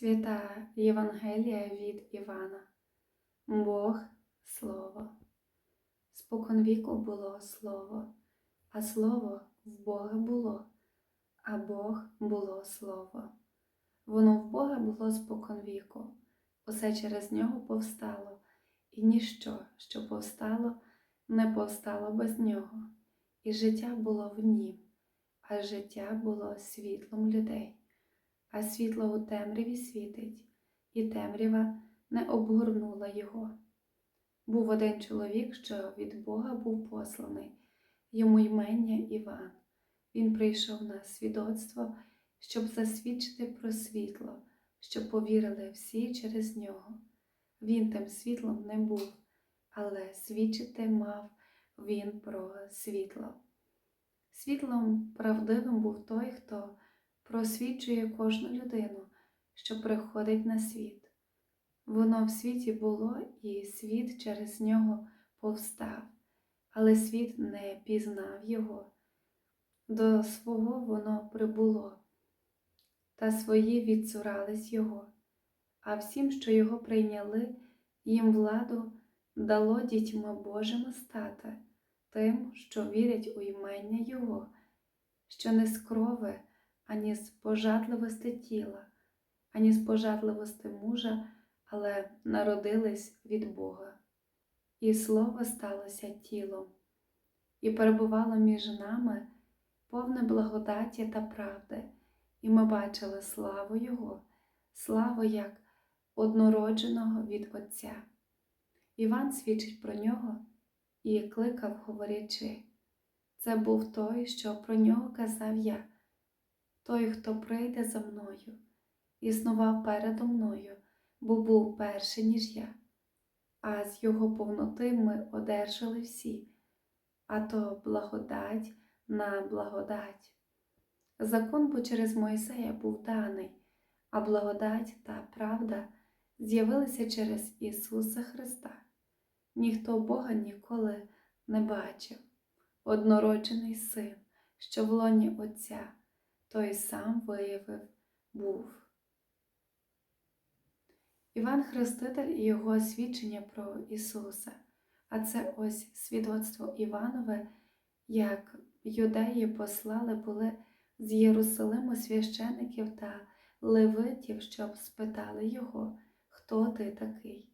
Свята Євангелія від Івана. Бог Слово. Споконвіку було Слово, а Слово в Бога було, а Бог було Слово. Воно в Бога було споконвіку, усе через нього повстало, і ніщо, що повстало, не повстало без нього, і життя було в нім, а життя було світлом людей а світло у темряві світить, і темрява не обгорнула його. Був один чоловік, що від Бога був посланий, йому ймення Іван. Він прийшов на свідоцтво, щоб засвідчити про світло, щоб повірили всі через нього. Він тим світлом не був, але свідчити мав він про світло. Світлом правдивим був той, хто просвічує кожну людину, що приходить на світ. Воно в світі було, і світ через нього повстав, але світ не пізнав його. До свого воно прибуло, та свої відцурались його, а всім, що його прийняли, їм владу дало дітьми Божими стати, тим, що вірять у імення Його, що не з крови, ані з пожадливості тіла, ані з пожадливості мужа, але народились від Бога. І слово сталося тілом, і перебувало між нами повне благодаті та правди, і ми бачили славу Його, славу як однородженого від Отця. Іван свідчить про нього і кликав, говорячи, це був той, що про нього казав я той, хто прийде за мною, існував передо мною, бо був перший, ніж я, а з його повноти ми одержали всі, а то благодать на благодать. Закон бо через Мойсея був даний, а благодать та правда з'явилися через Ісуса Христа. Ніхто Бога ніколи не бачив, однороджений син, що в лоні Отця той сам виявив був. Іван Хреститель і його свідчення про Ісуса, а це ось свідоцтво Іванове, як юдеї послали були з Єрусалиму священиків та левитів, щоб спитали його, хто ти такий.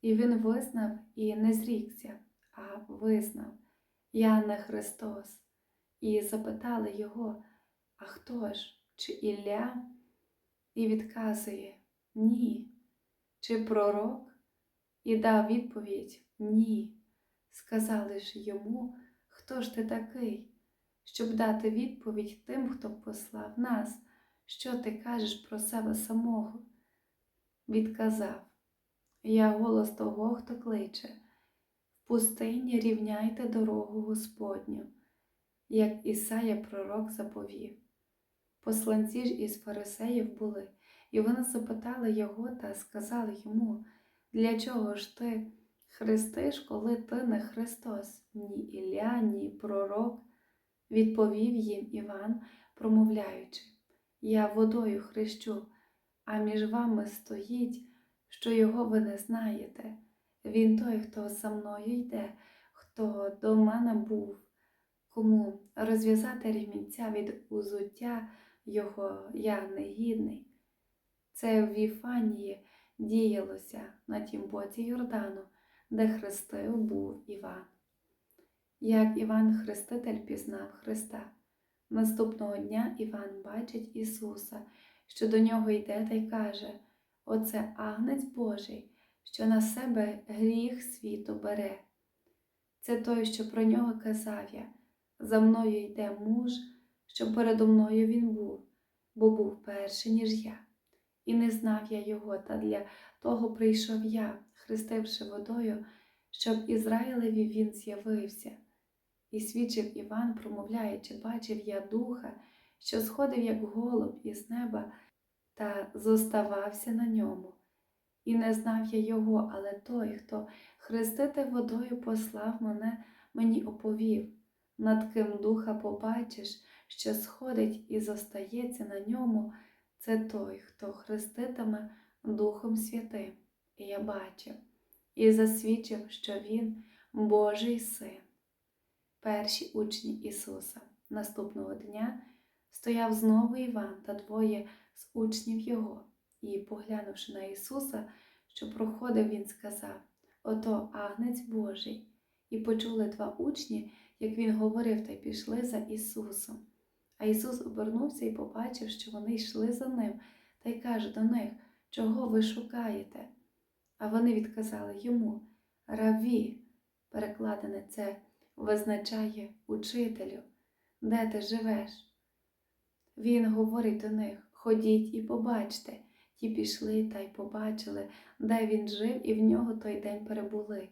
І він визнав і не зрікся, а визнав Я не Христос, і запитали його. А хто ж? Чи Ілля? І відказує ні. Чи пророк? І дав відповідь Ні. Сказали ж йому, хто ж ти такий, щоб дати відповідь тим, хто послав нас, що ти кажеш про себе самого? Відказав Я голос того, хто кличе, в пустині рівняйте дорогу Господню, як Ісая пророк заповів. Посланці ж із фарисеїв були, і вони запитали його та сказали йому, для чого ж ти хрестиш, коли ти не Христос, ні Ілля, ні пророк? Відповів їм Іван, промовляючи, Я водою хрещу, а між вами стоїть, що його ви не знаєте. Він той, хто за мною йде, хто до мене був, кому розв'язати ремінця від узуття його я негідний. Це в Віфанії діялося на тім боці Йордану, де хрестив був Іван. Як Іван Хреститель пізнав Христа. Наступного дня Іван бачить Ісуса, що до нього йде та й каже: Оце агнець Божий, що на себе гріх світу бере. Це той, що про нього казав я, за мною йде муж що передо мною він був, бо був перший, ніж я, і не знав я його, та для того прийшов я, хрестивши водою, щоб Ізраїлеві він з'явився. І свідчив Іван, промовляючи, бачив я духа, що сходив, як голуб із неба, та зоставався на ньому. І не знав я його, але той, хто хрестити водою послав мене, мені оповів, над ким духа побачиш, що сходить і зостається на ньому, це той, хто хреститиме Духом Святим. І я бачив і засвідчив, що Він Божий син. Перші учні Ісуса. Наступного дня стояв знову Іван та двоє з учнів Його, і, поглянувши на Ісуса, що проходив, Він сказав: Ото Агнець Божий. І почули два учні, як він говорив, та й пішли за Ісусом. А Ісус обернувся і побачив, що вони йшли за ним, та й каже до них, чого ви шукаєте? А вони відказали йому Раві, перекладене це визначає учителю, де ти живеш? Він говорить до них Ходіть і побачте. Ті пішли та й побачили, де він жив, і в нього той день перебули.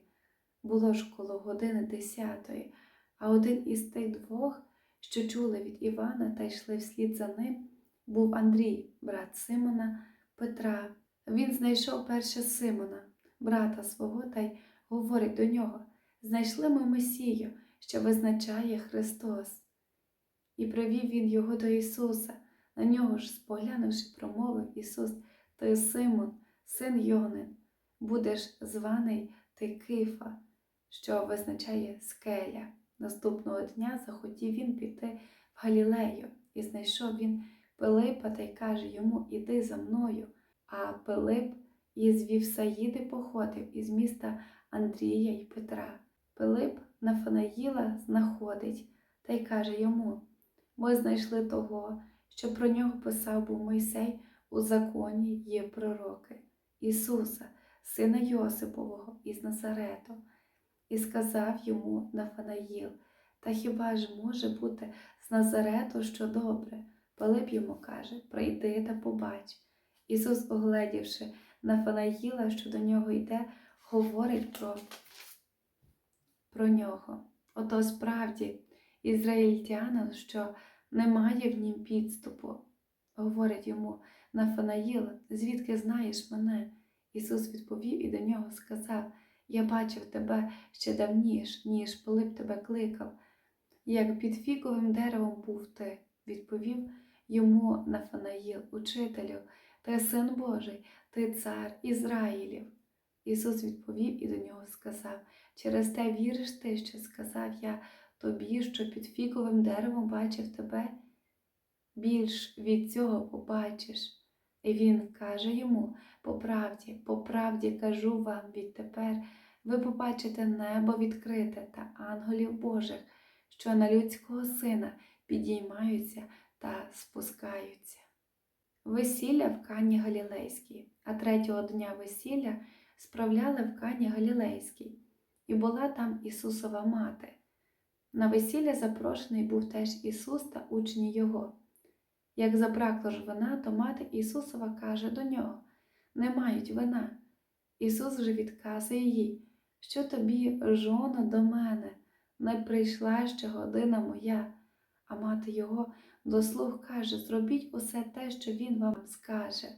Було ж коло години десятої, а один із тих двох, що чули від Івана та йшли вслід за ним, був Андрій, брат Симона, Петра. Він знайшов перше Симона, брата свого, та й говорить до нього: Знайшли ми Месію, що визначає Христос. І привів він його до Ісуса. На нього ж, споглянувши, промовив Ісус, Ти Симон, син Йонин, будеш званий ти Кифа, що визначає скеля. Наступного дня захотів він піти в Галілею, і знайшов він Пилипа та й каже йому Іди за мною. А Пилип із Вівсаїди походив із міста Андрія й Петра. Пилип Нафанаїла знаходить та й каже йому: Ми знайшли того, що про нього писав був Мойсей у законі є пророки, Ісуса, сина Йосипового із Назарету, і сказав йому Нафанаїл, та хіба ж може бути з Назарету що добре? Пилип йому каже: Прийди та побач. Ісус, огледівши Нафанаїла, що до нього йде, говорить про, про нього. Ото справді ізраїльтянин, що немає в нім підступу. Говорить йому Нафанаїл, звідки знаєш мене? Ісус відповів і до нього сказав: Я бачив тебе ще давніш, ніж Пилип тебе кликав. Як під фіковим деревом був ти, відповів йому Нафанаїл, учителю, ти син Божий, ти цар Ізраїлів. Ісус відповів і до нього сказав: Через те віриш ти, що сказав я тобі, що під фіковим деревом бачив тебе, більш від цього побачиш. І він каже йому: по правді, по правді кажу вам відтепер, ви побачите небо відкрите та ангелів Божих, що на людського сина підіймаються та спускаються. Весілля в Кані Галілейській, а третього дня весілля справляли в Кані Галілейській, і була там Ісусова мати. На весілля запрошений був теж Ісус та учні Його. Як забракло ж вина, то мати Ісусова каже до нього Не мають вина. Ісус же відказує їй, що тобі, жона, до мене, не прийшла ще година моя, а мати Його до слуг каже Зробіть усе те, що Він вам скаже.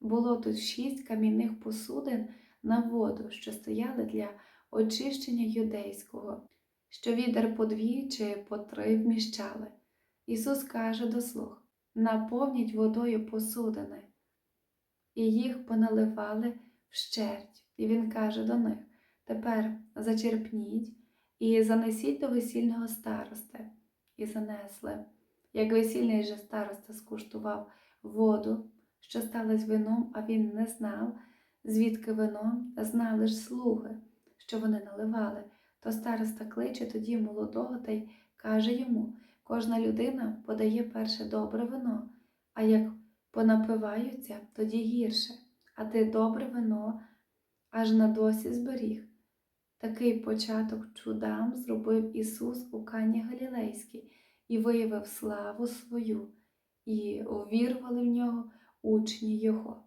Було тут шість кам'яних посудин на воду, що стояли для очищення юдейського що відер по дві чи по три вміщали. Ісус каже до слуг наповніть водою посудини, і їх поналивали вщерть. І Він каже до них Тепер зачерпніть і занесіть до весільного старости, і занесли. Як весільний же староста скуштував воду, що сталося вином, а він не знав, звідки вино, знали ж слуги, що вони наливали то староста кличе тоді молодого та й каже йому кожна людина подає перше добре вино, а як понапиваються, тоді гірше, а ти добре вино аж на досі зберіг. Такий початок чудам зробив Ісус у Кані Галілейській і виявив славу свою, і увірвали в нього учні Його.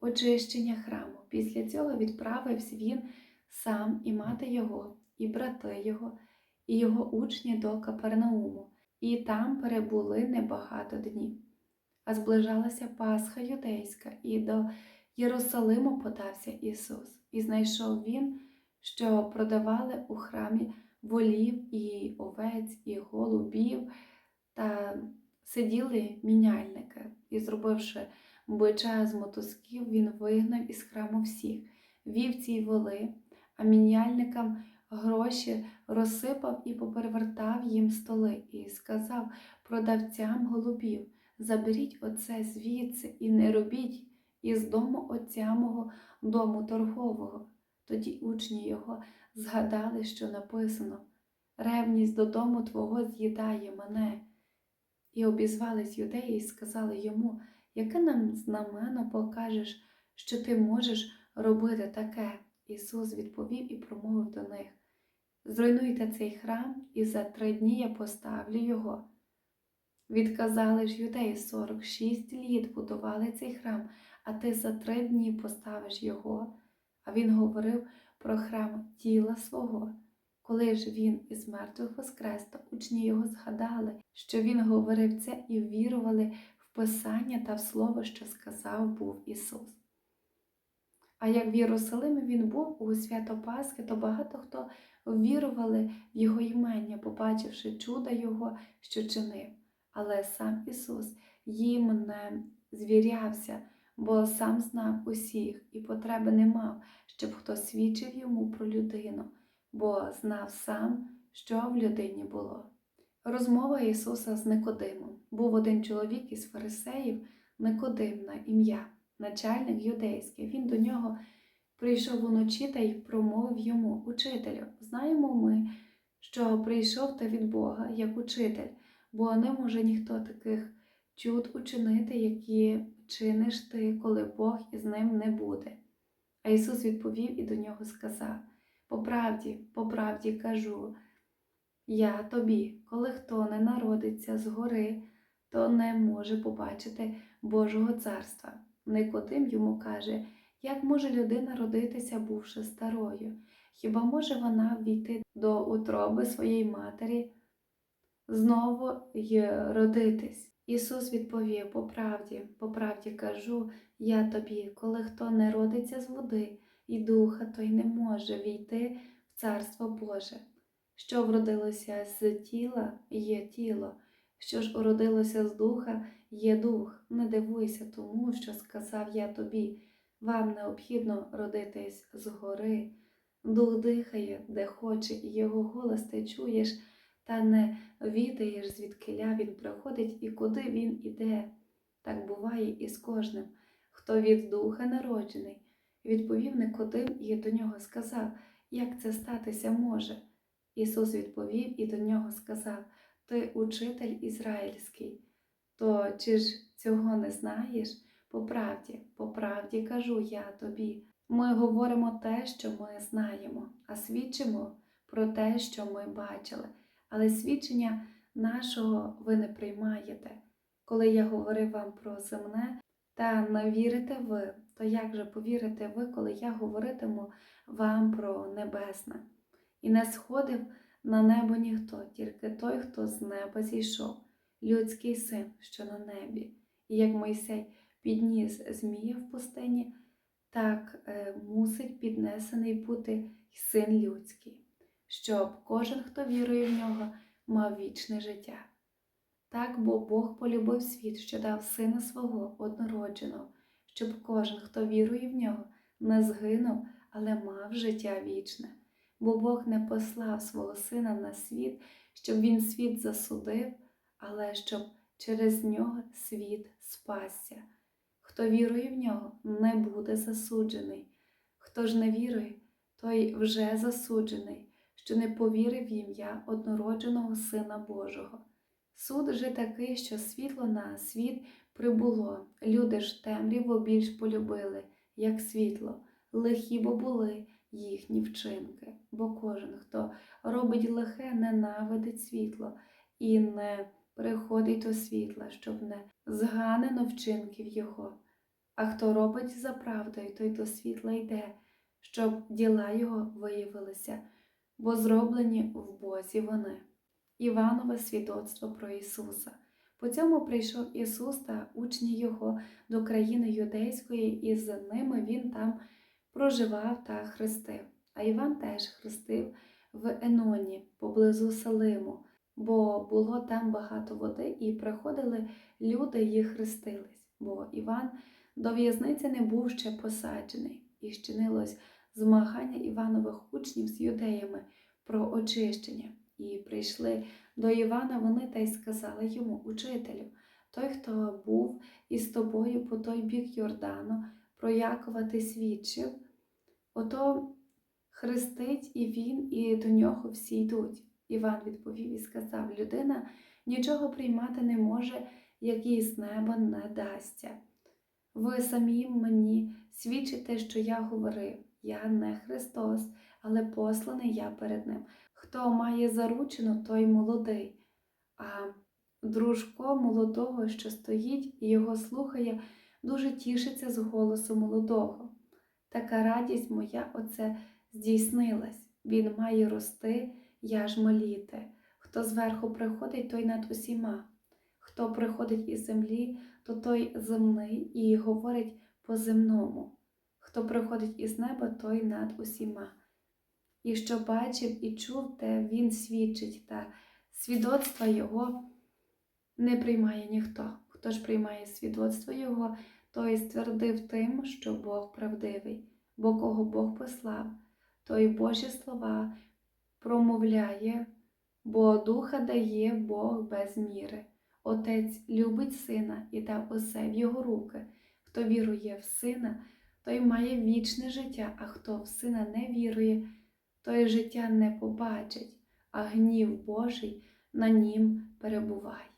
Очищення храму. Після цього відправився він сам і мати його, і брати його, і його учні до Капернауму, і там перебули небагато днів. А зближалася Пасха юдейська, і до Єрусалиму подався Ісус, і знайшов Він, що продавали у храмі волів і овець, і голубів, та сиділи міняльники. і, зробивши бича з мотузків, він вигнав із храму всіх, вівці й воли, а міняльникам гроші розсипав і поперевертав їм столи, і сказав продавцям голубів: Заберіть оце звідси і не робіть із дому отця мого дому торгового. Тоді учні його згадали, що написано Ревність додому твого з'їдає мене. І обізвались юдеї і сказали йому, яке нам знамено покажеш, що ти можеш робити таке. Ісус відповів і промовив до них: Зруйнуйте цей храм, і за три дні я поставлю його. Відказали ж юдеї 46 літ будували цей храм, а ти за три дні поставиш його. А він говорив про храм тіла свого. Коли ж він із мертвих воскрес, то учні його згадали, що він говорив це і вірували в Писання та в Слово, що сказав був Ісус. А як в Єрусалимі він був у свято Пасхи, то багато хто вірували в Його імення, побачивши чуда Його, що чинив. Але сам Ісус їм не звірявся, бо сам знав усіх і потреби не мав, щоб хто свідчив йому про людину, бо знав сам, що в людині було. Розмова Ісуса з Никодимом. Був один чоловік із фарисеїв, Никодим на ім'я, начальник юдейський. Він до нього прийшов уночі та й промовив йому, Учителю, знаємо ми, що прийшов ти від Бога як учитель, бо не може ніхто таких чуд учинити, які чиниш ти, коли Бог із ним не буде. А Ісус відповів і до нього сказав: По правді, по правді кажу, я тобі, коли хто не народиться згори, то не може побачити Божого царства. Никодим йому каже, як може людина родитися, бувши старою? Хіба може вона війти до утроби своєї матері, знову й родитись? Ісус відповів по правді, по правді кажу я тобі, коли хто не родиться з води і духа, той не може війти в Царство Боже. Що вродилося з тіла, є тіло, що ж уродилося з духа, є дух. Не дивуйся тому, що сказав я тобі. Вам необхідно родитись згори. Дух дихає, де хоче, і його голос ти чуєш, та не відаєш, звідкиля він приходить і куди він іде. Так буває і з кожним, хто від духа народжений. Відповів Никодим і до нього сказав, як це статися може. Ісус відповів і до нього сказав: Ти учитель ізраїльський, то чи ж цього не знаєш? По правді, по правді кажу я тобі. Ми говоримо те, що ми знаємо, а свідчимо про те, що ми бачили, але свідчення нашого ви не приймаєте. Коли я говорив вам про земне, та не вірите ви, то як же повірите ви, коли я говоритиму вам про небесне? І не сходив на небо ніхто, тільки той, хто з неба зійшов, людський син, що на небі. І як Мойсей підніс Змія в пустині, так е, мусить піднесений бути син людський, щоб кожен, хто вірує в нього, мав вічне життя. Так бо Бог полюбив світ, що дав сина свого однородженого, щоб кожен, хто вірує в нього, не згинув, але мав життя вічне. Бо Бог не послав свого сина на світ, щоб він світ засудив, але щоб через нього світ спасся. Хто вірує в нього, не буде засуджений. Хто ж не вірує, той вже засуджений, що не повірив в ім'я однородженого Сина Божого. Суд же такий, що світло на світ прибуло, люди ж темряву більш полюбили, як світло, лихі бо були їхні вчинки, бо кожен, хто робить лихе, ненавидить світло і не приходить до світла, щоб не зганено вчинків його. А хто робить за правдою, той до світла йде, щоб діла його виявилися, бо зроблені в Бозі вони. Іванове свідоцтво про Ісуса. По цьому прийшов Ісус та учні Його до країни юдейської, і з ними Він там проживав та хрестив. А Іван теж хрестив в Еноні поблизу Салиму, бо було там багато води, і приходили люди і хрестились. бо Іван до в'язниці не був ще посаджений, і щинилось змагання Іванових учнів з юдеями про очищення. І прийшли до Івана вони та й сказали йому, учителю, той, хто був із тобою по той бік Йордану, про Якова ти свідчив, ото хрестить і він, і до нього всі йдуть. Іван відповів і сказав: людина нічого приймати не може, як їй з неба не дасться. Ви самі мені свідчите, що я говорив, я не Христос, але посланий я перед ним. Хто має заручену, той молодий, а дружко молодого, що стоїть і його слухає, дуже тішиться з голосу молодого. Така радість моя оце здійснилась. Він має рости, я ж моліти. Хто зверху приходить, той над усіма. Хто приходить із землі, то той земний і говорить по земному. Хто приходить із неба, той над усіма. І що бачив і чув, те він свідчить, та свідоцтва його не приймає ніхто. Хто ж приймає свідоцтво його, той ствердив тим, що Бог правдивий, бо кого Бог послав, той Божі слова промовляє, бо духа дає Бог без міри. Отець любить сина і дав усе в його руки. Хто вірує в сина, той має вічне життя, а хто в сина не вірує, той життя не побачить, а гнів Божий на нім перебуває.